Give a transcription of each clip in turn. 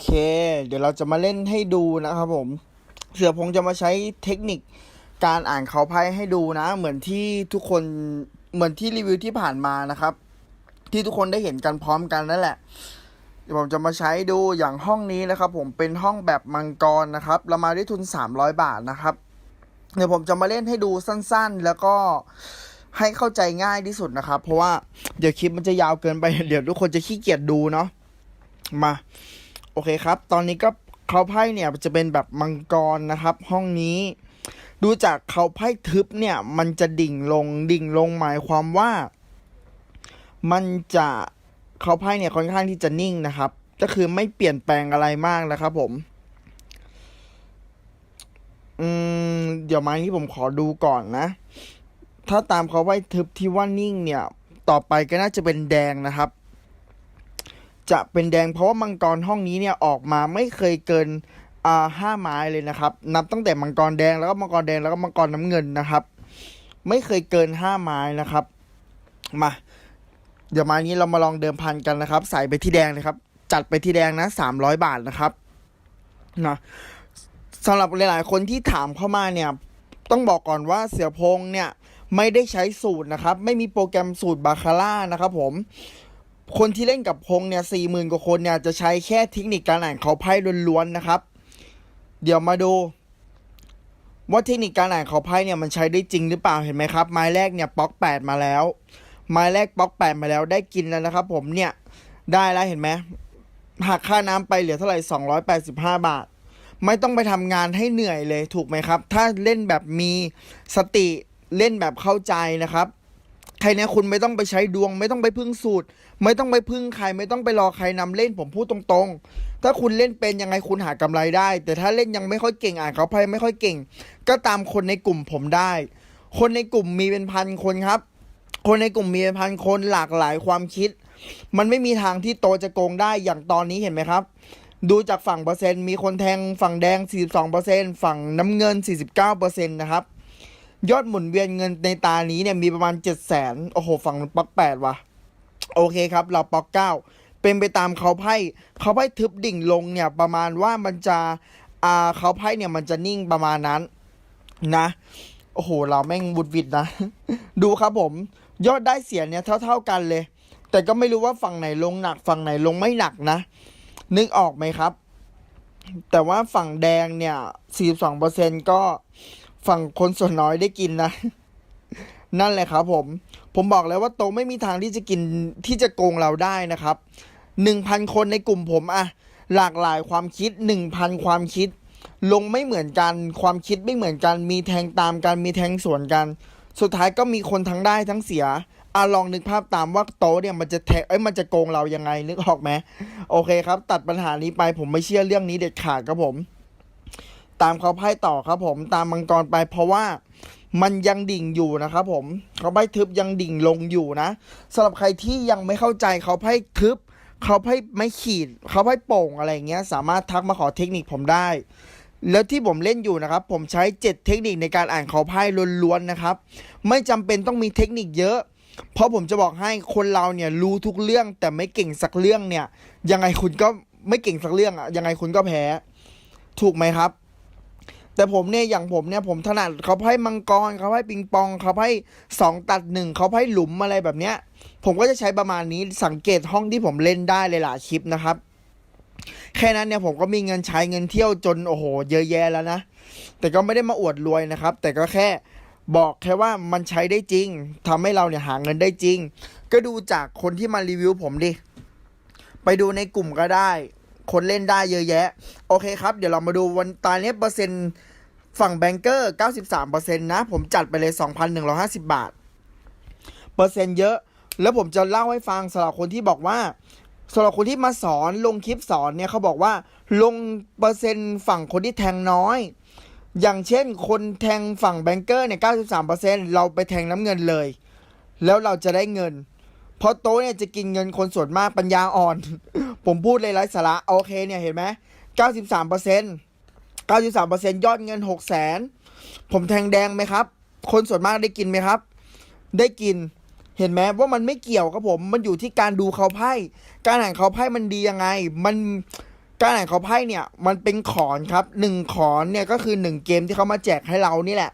เค เดี๋ยวเราจะมาเล่นให้ดูนะครับผม เสือพงจะมาใช้เทคนิคการอ่านเขาไพ่ให้ดูนะ เหมือนที่ทุกคนเหมือนที่รีวิวที่ผ่านมานะครับ ที่ทุกคนได้เห็นกันพร้อมกันนั่นแหละเดี๋ยวผมจะมาใช้ดูอย่างห้องนี้นะครับ ผมเป็นห้องแบบมังกรนะครับเรามาด้วยทุน 300 บาทนะครับเดี๋ยวผมจะมาเล่นให้ดูสั้นๆ แล้วก็ให้เข้าใจง่ายที่สุดนะครับ เพราะว่าเดี๋ยวคลิปมันจะยาวเกินไป เดี๋ยวทุกคนจะขี้เกียจดูเนาะมา โอเคครับ ตอนนี้ก็เขาไพ่เนี่ยจะเป็นแบบมังกรนะครับ ห้องนี้ ดูจากเขาไพ่ทึบเนี่ย มันจะดิ่งลงดิ่งลงหมายความว่า มันจะเขาไพ่เนี่ยค่อนข้างที่จะนิ่งนะครับ ก็คือไม่เปลี่ยนแปลงอะไรมากนะครับ ผม อืมเดี๋ยวมาที่ผมขอดูก่อนนะ ถ้าตามเขาไพ่ทึบที่ว่านิ่งเนี่ย ต่อไปก็น่าจะเป็นแดงนะครับ จะเป็นแดงเพราะว่ามังกรห้องนี้เนี่ยออกมาไม่เคยเกินอ่าห้าไม้เลยนะครับ นับตั้งแต่มังกรแดงแล้วก็มังกรแดงแล้วก็มังกรน้ำเงินนะครับ ไม่เคยเกินห้าไม้นะครับ มา เดี๋ยวมานี้เรามาลองเดิมพันกันนะครับ ใส่ไปที่แดงเลยครับ จัดไปที่แดงนะสามร้อยบาทนะครับนะสำหรับหลาย ๆ คนที่ถามเข้ามาเนี่ย ต้องบอกก่อนว่าเสือพงเนี่ยไม่ได้ใช้สูตรนะครับ ไม่มีโปรแกรมสูตรบาคาร่านะครับผม คนที่เล่นกับพงเนี่ยสี่หมื่นกว่าคนเนี่ยจะใช้แค่เทคนิคการอ่านเขาไพ่ล้วนๆนะครับ เดี๋ยวมาดู ว่าเทคนิคการอ่านเขาไพ่เนี่ยมันใช้ได้จริงหรือเปล่าเห็นไหมครับไม้แรกเนี่ยป๊อกแปดมาแล้ว ไม้แรกป๊อกแปดมาแล้วได้กินแล้วนะครับ ผมเนี่ยได้แล้วเห็นไหมหักค่าน้ำไปเหลือเท่าไหร่สองร้อยแปดสิบห้าบาท ไม่ต้องไปทำงานให้เหนื่อยเลยถูกไหมครับ ถ้าเล่นแบบมีสติเล่นแบบเข้าใจนะครับ ใครเนี่ยคุณไม่ต้องไปใช้ดวง ไม่ต้องไปพึ่งสูตร ไม่ต้องไปพึ่งใคร ไม่ต้องไปรอใครนำเล่นผมพูดตรงๆ ถ้าคุณเล่นเป็นยังไงคุณหากำไรได้ แต่ถ้าเล่นยังไม่ค่อยเก่งอ่านเขาไพ่ไม่ค่อยเก่ง ก็ตามคนในกลุ่มผมได้ คนในกลุ่มมีเป็นพันคนครับ คนในกลุ่มมีเป็นพันคนหลากหลายความคิด มันไม่มีทางที่โตจะโกงได้อย่างตอนนี้เห็นไหมครับดูจากฝั่งเปอร์เซ็นต์มีคนแทงฝั่งแดง 42%ฝั่งน้ำเงิน 49%นะครับ ยอดหมุนเวียนเงินในตานี้เนี่ยมีประมาณ7 0 0 0 0 0โอ้โหฝั่งป๊อกแปดว่ะ โอเคครับ เราป๊อกเก้าเป็นไปตามเขาไพ่เขาไพ่ทึบดิ่งลงเนี่ยประมาณว่ามันจะอ่าเขาไพ่เนี่ยมันจะนิ่งประมาณนั้นนะ โอ้โห เราแม่งบุดวิดนะ ดูครับผม ยอดได้เสียเนี่ยเท่า ๆกันเลย แต่ก็ไม่รู้ว่าฝั่งไหนลงหนัก ฝั่งไหนลงไม่หนักนะ นึกออกไหมครับ แต่ว่าฝั่งแดงเนี่ย 42%ก็ ฝั่งคนส่วนน้อยได้กินนะ นั่นแหละครับผม ผมบอกแล้วว่าโตไม่มีทางที่จะกินที่จะโกงเราได้นะครับหนึ่งพันคนในกลุ่มผมอะหลากหลายความคิดหนึ่งพันความคิด ลงไม่เหมือนกัน ความคิดไม่เหมือนกัน มีแทงตามกันมีแทงสวนกัน สุดท้ายก็มีคนทั้งได้ทั้งเสียอะลองนึกภาพตามว่าโตะเนี่ยมันจะแทงเอ้ยมันจะโกงเรายังไงนึกออกไหมโอเคครับ ตัดปัญหานี้ไปผมไม่เชื่อเรื่องนี้เด็ดขาดครับผม ตามเขาไพ่ต่อครับผมตามมังกรไปเพราะว่ามันยังดิ่งอยู่นะครับผมเขาไพ่ทึบยังดิ่งลงอยู่นะสำหรับใครที่ยังไม่เข้าใจเขาไพ่ทึบเขาไพ่ไม่ขีดเขาไพ่โป่งอะไรเงี้ย สามารถทักมาขอเทคนิคผมได้ แล้วที่ผมเล่นอยู่นะครับ ผมใช้ 7 เทคนิคในการอ่านเขาไพ่ล้วนๆนะครับ ไม่จำเป็นต้องมีเทคนิคเยอะ เพราะผมจะบอกให้คนเราเนี่ยรู้ทุกเรื่องแต่ไม่เก่งสักเรื่องเนี่ย ยังไงคุณก็ไม่เก่งสักเรื่องอะยังไงคุณก็แพ้ ถูกไหมครับ แต่ผมเนี่ยอย่างผมเนี่ยผมถนัดเขาไพ่มังกรเขาไพ่ปิงปองเขาไพ่สองตัดหนึ่งเขาไพ่หลุมอะไรแบบเนี้ย ผมก็จะใช้ประมาณนี้สังเกตห้องที่ผมเล่นได้เลยหลายคลิปนะครับแค่นั้นเนี่ยผมก็มีเงินใช้เงินเที่ยวจนโอ้โห เยอะแยะแล้วนะ แต่ก็ไม่ได้มาอวดรวยนะครับ แต่ก็แค่บอกแค่ว่ามันใช้ได้จริงทำให้เราเนี่ยหาเงินได้จริง ก็ดูจากคนที่มารีวิวผมดิ ไปดูในกลุ่มก็ได้ คนเล่นได้เยอะแยะ โอเคครับ เดี๋ยวเรามาดูวันตอนนี้เปอร์เซ็นต์ฝั่งแบงเกอร์ 93%นะ ผมจัดไปเลย 2,150 บาท เปอร์เซ็นต์เยอะ แล้วผมจะเล่าให้ฟังสำหรับคนที่บอกว่าสำหรับคนที่มาสอนลงคลิปสอนเนี่ยเขาบอกว่าลงเปอร์เซ็นต์ฝั่งคนที่แทงน้อย อย่างเช่น คนแทงฝั่งแบงเกอร์เนี่ย 93%เราไปแทงน้ำเงินเลย แล้วเราจะได้เงิน เพราะโต๊ะเนี่ยจะกินเงินคนส่วนมากปัญญาอ่อน ผมพูดเลยไร้สาระโอเคเนี่ยเห็นไหม93เปอร์เซ็นต์93เปอร์เซ็นต์ยอดเงิน6แสนผมแทงแดงไหมครับ คนส่วนมากได้กินไหมครับ ได้กิน เห็นไหมว่ามันไม่เกี่ยวครับผม มันอยู่ที่การดูเขาไพ่ การอ่านเขาไพ่มันดียังไง มันการอ่านเขาไพ่เนี่ย มันเป็นขอนครับหนึ่งขอนเนี่ยก็คือหนึ่งเกมที่เขามาแจกให้เรานี่แหละ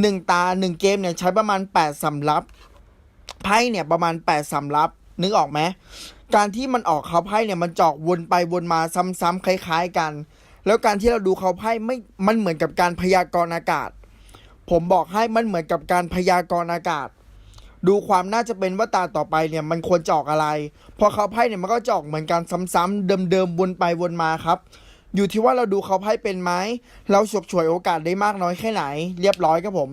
หนึ่งตาหนึ่งเกมเนี่ยใช้ประมาณแปดสำรับไพ่เนี่ยประมาณแปดสำรับนึกออกไหม การที่มันออกเขาไพ่เนี่ยมันจอกวนไปวนมาซ้ำๆคล้าย ๆกัน แล้วการที่เราดูเขาไพ่ไม่มันเหมือนกับการพยากรณ์อากาศ ผมบอกให้มันเหมือนกับการพยากรณ์อากาศ ดูความน่าจะเป็นว่าตาต่อไปเนี่ยมันควรจอกอะไร พอเขาไพ่เนี่ยมันก็จอกเหมือนกันซ้ำๆเดิมๆวนไปวนมาครับ อยู่ที่ว่าเราดูเขาไพ่เป็นไหมเราฉกฉวยโอกาสได้มากน้อยแค่ไหน เรียบร้อยครับผม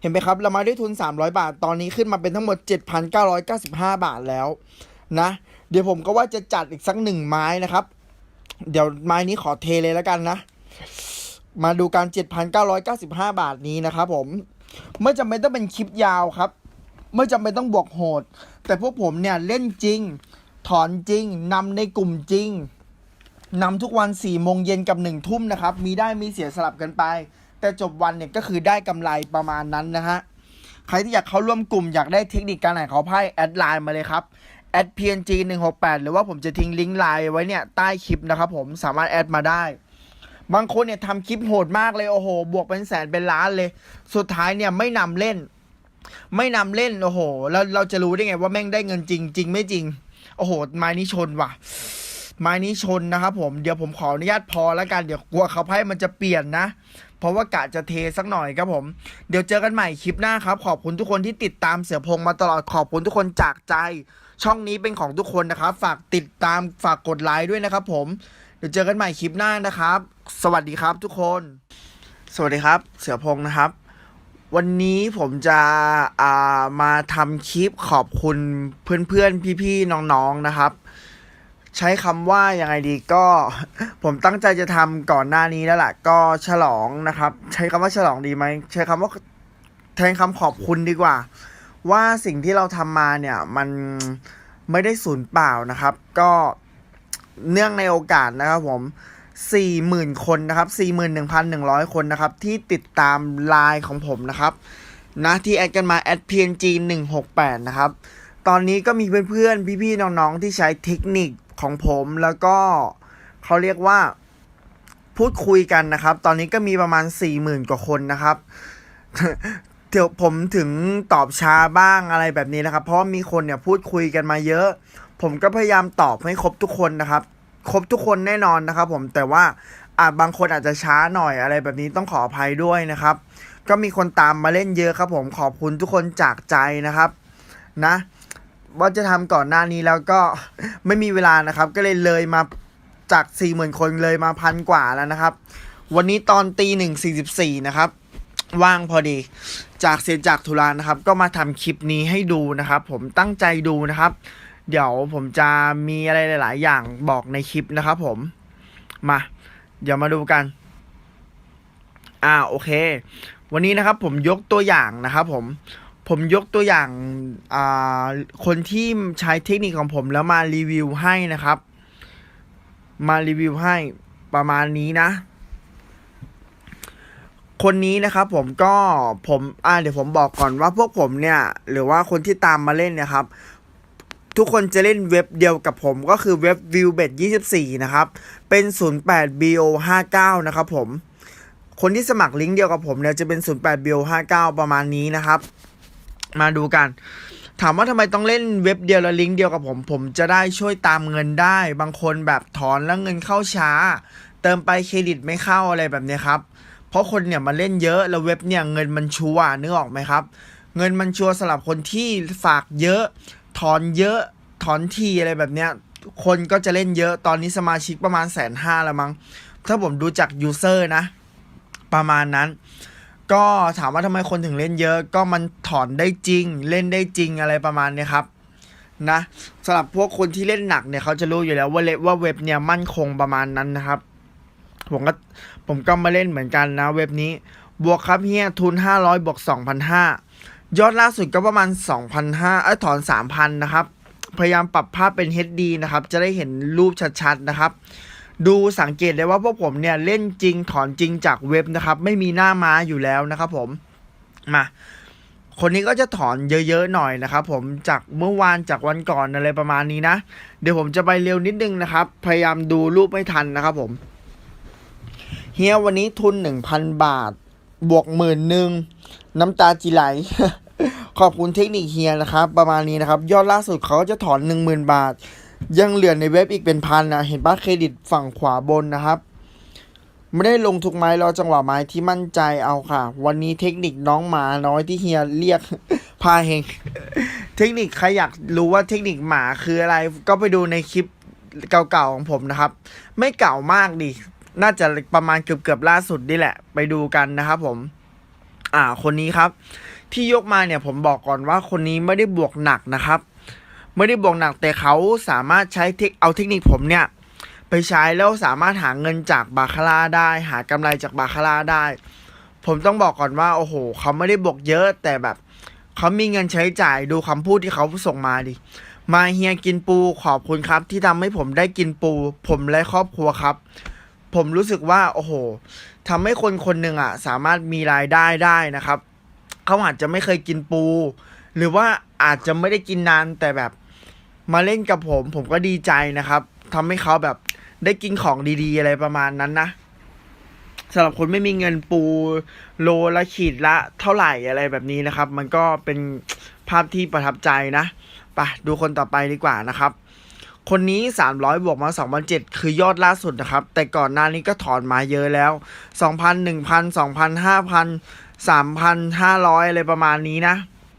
เห็นไหมครับ เรามาด้วยทุน 300 บาท ตอนนี้ขึ้นมาเป็นทั้งหมด 7,995 บาทแล้ว นะ เดี๋ยวผมก็ว่าจะจัดอีกสักหนึ่งไม้นะครับ เดี๋ยวไม้นี้ขอเทเลยแล้วกันนะ มาดูการ 7,995 บาทนี้นะครับผม ไม่จำเป็นต้องเป็นคลิปยาวครับ ไม่จำเป็นต้องบวกโหด แต่พวกผมเนี่ยเล่นจริง ถอนจริงนำในกลุ่มจริงนำทุกวัน4ี่โมงเย็นกับ1นึ่ทุ่มนะครับ มีได้มีเสียสลับกันไป แต่จบวันเนี่ยก็คือได้กำไรประมาณนั้นนะฮะ ใครที่อยากเข้าร่วมกลุ่มอยากได้เทคนิคการอ่านเขาไพ่แอดไลน์มาเลยครับ png 1 6 8หรือว่าผมจะทิ้งลิงก์ไลน์ไว้เนี่ยใต้คลิปนะครับผมสามารถแอดมาได้ บางคนเนี่ยทำคลิปโหดมากเลยโอ้โห บวกเป็นแสนเป็นล้านเลย สุดท้ายเนี่ยไม่นำเล่น ไม่นำเล่นโอ้โหแล้วเราจะรู้ได้ไงว่าแม่งได้เงินจริงจริงไม่จริง โอ้โหไม้นี้ชนว่ะไม้นี้ชนนะครับผมเดี๋ยวผมขออนุญาตพอแล้วกันเดี๋ยวกลัวเขาไพ่มันจะเปลี่ยนนะ เพราะว่ากะจะเทสักหน่อยครับผม เดี๋ยวเจอกันใหม่คลิปหน้าครับ ขอบคุณทุกคนที่ติดตามเสือพงมาตลอดขอบคุณทุกคนจากใจ ช่องนี้เป็นของทุกคนนะครับ ฝากติดตามฝากกดไลค์ด้วยนะครับ ผม เดี๋ยวเจอกันใหม่คลิปหน้านะครับ สวัสดีครับทุกคน สวัสดีครับ เสือพงนะครับ วันนี้ผมจะามาทำคลิปขอบคุณเพื่อนๆพี่ๆน้องๆนะครับ ใช้คำว่ายังไงดีก็ผมตั้งใจจะทำก่อนหน้านี้แล้วล่ะ ก็ฉลองนะครับ ใช้คำว่าฉลองดีไหมใช้คำว่าแทนคำขอบคุณดีกว่า ว่าสิ่งที่เราทำมาเนี่ย มันไม่ได้สูญเปล่านะครับ ก็เนื่องในโอกาสนะครับผม40,000 คนนะครับ 41,100 คนนะครับ ที่ติดตามไลน์ของผมนะครับนะที่แอดกันมา @png 168 นะครับ ตอนนี้ก็มีเพื่อนๆ พี่ๆ น้องๆ ที่ใช้เทคนิค ของผมแล้วก็เขาเรียกว่าพูดคุยกันนะครับ ตอนนี้ก็มีประมาณ 40,000 กว่าคนนะครับเดี๋ยวผมถึงตอบช้าบ้างอะไรแบบนี้นะครับ เพราะมีคนเนี่ยพูดคุยกันมาเยอะ ผมก็พยายามตอบให้ครบทุกคนนะครับ ครบทุกคนแน่นอนนะครับ ผมแต่ว่าอาจบางคนอาจจะช้าหน่อยอะไรแบบนี้ต้องขออภัยด้วยนะครับ ก็มีคนตามมาเล่นเยอะครับ ผมขอบคุณทุกคนจากใจนะครับ นะ ว่าจะทำก่อนหน้านี้แล้วก็ไม่มีเวลานะครับ ก็เลยเลยมาจากสี่หมื่นคนเลยมาพันกว่าแล้วนะครับ วันนี้ตอนตีหนึ่งสี่สิบสี่นะครับ ว่างพอดี จากเสร็จจากธุระนะครับ ก็มาทำคลิปนี้ให้ดูนะครับ ผมตั้งใจดูนะครับ เดี๋ยวผมจะมีอะไรหลาย ๆ อย่างบอกในคลิปนะครับ ผมมา เดี๋ยวมาดูกัน อ่าโอเค วันนี้นะครับผมยกตัวอย่างนะครับ ผม ผมยกตัวอย่างาคนที่ใช้เทคนิคของผมแล้วมารีวิวให้นะครับ มารีวิวให้ประมาณนี้นะ คนนี้นะครับผมก็ผมอ่าเดี๋ยวผมบอกก่อนว่าพวกผมเนี่ย หรือว่าคนที่ตามมาเล่นนี่ยครับ ทุกคนจะเล่นเว็บเดียวกับผมก็คือเว็บ v i e w b e t 24 นะครับ เป็น 08 bo 59 นะครับผมคนที่สมัครลิงก์เดียวกับผมเนี่ยจะเป็น 08 bo 59 ประมาณนี้นะครับ มาดูกัน ถามว่าทำไมต้องเล่นเว็บเดียวและลิงก์เดียวกับผม ผมจะได้ช่วยตามเงินได้ บางคนแบบถอนแล้วเงินเข้าช้า เติมไปเครดิตไม่เข้าอะไรแบบนี้ครับ เพราะคนเนี่ยมาเล่นเยอะแล้วเว็บเนี่ยเงินมันชัวร์นึกออกไหมครับ เงินมันชัวร์สำหรับคนที่ฝากเยอะ ถอนเยอะ ถอนทีอะไรแบบเนี้ยคนก็จะเล่นเยอะตอนนี้สมาชิกประมาณแสนห้าแล้วมั้ง ถ้าผมดูจากยูเซอร์นะ ประมาณนั้น ก็ถามว่าทำไมคนถึงเล่นเยอะ ก็มันถอนได้จริง เล่นได้จริงอะไรประมาณนี้ครับนะสำหรับพวกคนที่เล่นหนักเนี่ยเขาจะรู้อยู่แล้วว่าเล็บว่าเว็บเนี่ยมั่นคงประมาณนั้นนะครับ ผมก็ผมก็มาเล่นเหมือนกันนะ เว็บนี้บวกครับเฮียทุน 500บวก2,500 ยอดล่าสุดก็ประมาณ 2,500เอ้ยถอน 3,000 นะครับ พยายามปรับภาพเป็น HD นะครับ จะได้เห็นรูปชัดๆนะครับ ดูสังเกตได้ว่าพวกผมเนี่ยเล่นจริงถอนจริงจากเว็บนะครับ ไม่มีหน้าม้าอยู่แล้วนะครับผมมาคนนี้ก็จะถอนเยอะๆหน่อยนะครับ ผมจากเมื่อวานจากวันก่อนอะไรประมาณนี้นะ เดี๋ยวผมจะไปเร็วนิดนึงนะครับ พยายามดูรูปไม่ทันนะครับผมเฮียวันนี้ทุน1,000บาท บวกหมื่นหนึ่งน้ำตาจีไหล ขอบคุณเทคนิคเฮียนะครับ ประมาณนี้นะครับ ยอดล่าสุดเขาก็จะถอน10,000บาท ยังเหลือในเว็บอีกเป็นพันนะเห็นป้าเครดิตฝั่งขวาบนนะครับ ไม่ได้ลงทุกไม้รอจังหวะไม้ที่มั่นใจเอาค่ะ วันนี้เทคนิคน้องหมาน้อยที่เฮียเรียกพาเฮงเทคนิคใครอยากรู้ว่าเทคนิคหมาคืออะไร ก็ไปดูในคลิปเก่าๆของผมนะครับ ไม่เก่ามากดิ น่าจะประมาณเกือบๆล่าสุดนี่แหละ ไปดูกันนะครับผม อ่า คนนี้ครับ ที่ยกมาเนี่ยผมบอกก่อนว่าคนนี้ไม่ได้บวกหนักนะครับ ไม่ได้บวกหนักแต่เขาสามารถใช้เทคเอาเทคนิคผมเนี่ย ไปใช้แล้วสามารถหาเงินจากบาคาร่าได้ หากำไรจากบาคาร่าได้ ผมต้องบอกก่อนว่า โอ้โหเขาไม่ได้บวกเยอะแต่แบบเขามีเงินใช้จ่ายดูคำพูดที่เขาส่งมาดิมาเฮียกินปูขอบคุณครับ ที่ทำให้ผมได้กินปู ผมและครอบครัวครับ ผมรู้สึกว่า โอ้โหทำให้คนคนหนึ่งอะ สามารถมีรายได้ได้นะครับเขาอาจจะไม่เคยกินปู หรือว่าอาจจะไม่ได้กินนานแต่แบบ มาเล่นกับผม ผมก็ดีใจนะครับทำให้เขาแบบได้กินของดีๆ อะไรประมาณนั้นนะสำหรับคนไม่มีเงินปูโลละขีดละเท่าไหร่อะไรแบบนี้นะครับ มันก็เป็นภาพที่ประทับใจนะไปดูคนต่อไปดีกว่านะครับ คนนี้ 300 บวกมา2,007คือยอดล่าสุดนะครับ แต่ก่อนหน้านี้ก็ถอนมาเยอะแล้ว 2,000 1,000 2,000 5,000 3,500 อะไรประมาณนี้นะ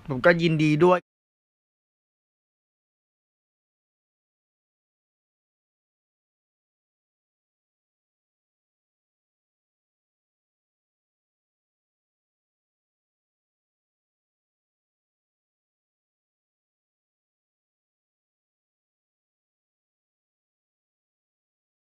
ผมก็ยินดีด้วย